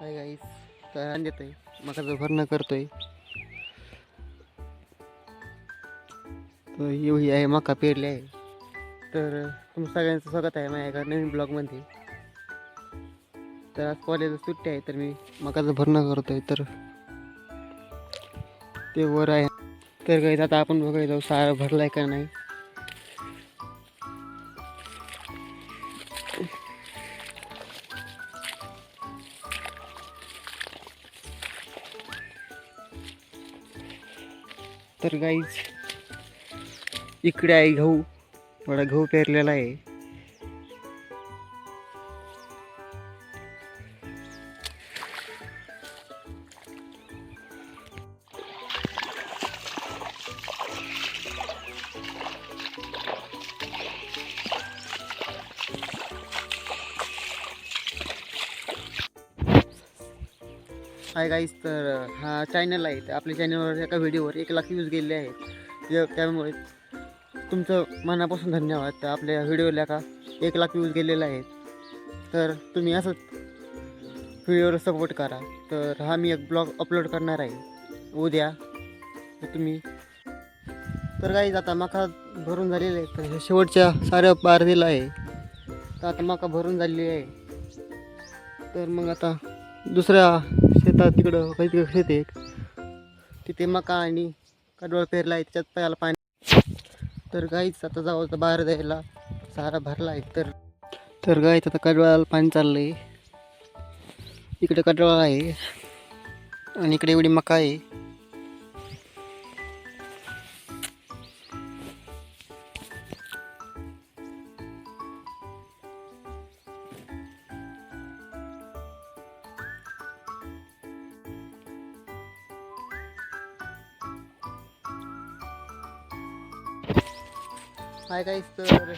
Hi guys तर आणत आहे मकाचं भरणं करतोय. तर एवढी आहे मका पेरली आहे. तर तुमचं सगळ्यांचं स्वागत आहे माझ्या एका नवीन ब्लॉगमध्ये तर आज कॉलेज सुट्टी आहे तर मी मकाचं भरणं करतोय तर ते वर आहे. तर काही आता आपण बघायला जाऊ सारा आहे का नाही. तर गाईज इकडे आहे गहू थोडा गहू पेरलेला आहे. हाय गाईज तर हा चॅनल आहे. तर आपल्या चॅनलवर एका व्हिडिओवर एक लाख व्ह्यूज गेलेले आहेत. त्यामुळे तुमचं मनापासून धन्यवाद. तर आपल्या व्हिडिओला का एक लाख व्ह्यूज गेलेले आहेत. तर तुम्ही असंच व्हिडिओवर सपोर्ट करा. तर हा मी एक ब्लॉग अपलोड करणार आहे. उद्या. तर तुम्ही तर गाईज आता मका भरून झालेलं आहे तर हे शेवटच्या साऱ्या बारदीला आहे. तर आता मका भरून झालेली आहे. तर मग आता दुसऱ्या शेतात तिकडं काही तिकडं शेत एक. तिथे मका आणि कडवळ पेरला आहे त्याच्यात प्यायला पाणी. तर गाईच आता जाऊ आता बाहेर द्यायला सारा भरला आहे तर तर गाईच आता कडवळाला पाणी चाललं आहे इकडे कडवाळा आहे आणि इकडे एवढी मका आहे. हाय काय तर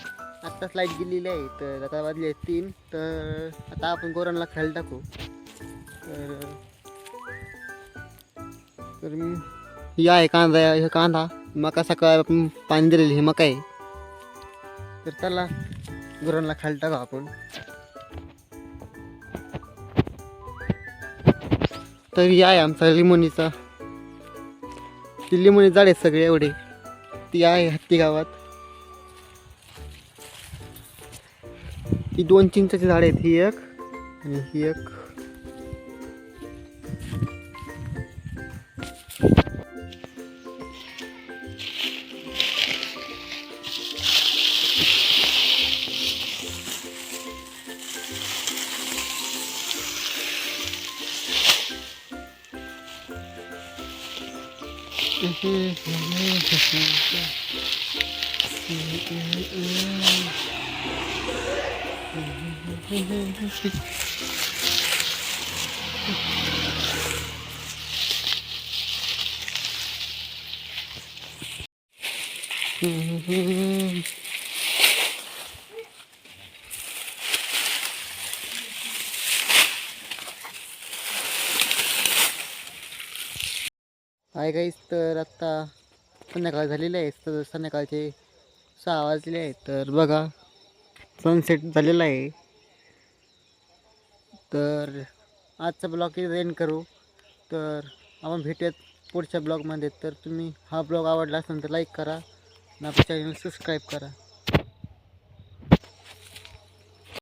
आत्ताच लाइट गेलेली आहे तर आता वाजले आहेत तीन तर आता आपण गोरांना खायला टाकू. तर तर मी ही आहे कांदा हे कांदा मका सकाळ आपण पाणी दिलेली हे मका आहे. तर चला गुरांना खायला टाकू आपण. तर ही आहे आमचा लिमोनीचा ती लिमोनी झाड आहेत सगळे एवढे. ती आहे हत्ती गावात. ती दोन चिंचाची झाड आहेत ही एक आणि ही एक हाय गाईस तर आत्ता संध्याकाळ झालेली आहे तर संध्याकाळचे सहा वाजलेले आहेत तर बघा. सनसेट झालेला आहे. तर आजचा ब्लॉग इथे एंड करू. तर आपण भेटूयात पुढच्या ब्लॉगमध्ये तर तुम्ही हा ब्लॉग आवडला असेल तर लाईक करा. आणि आपल्या चॅनल सबस्क्राईब करा.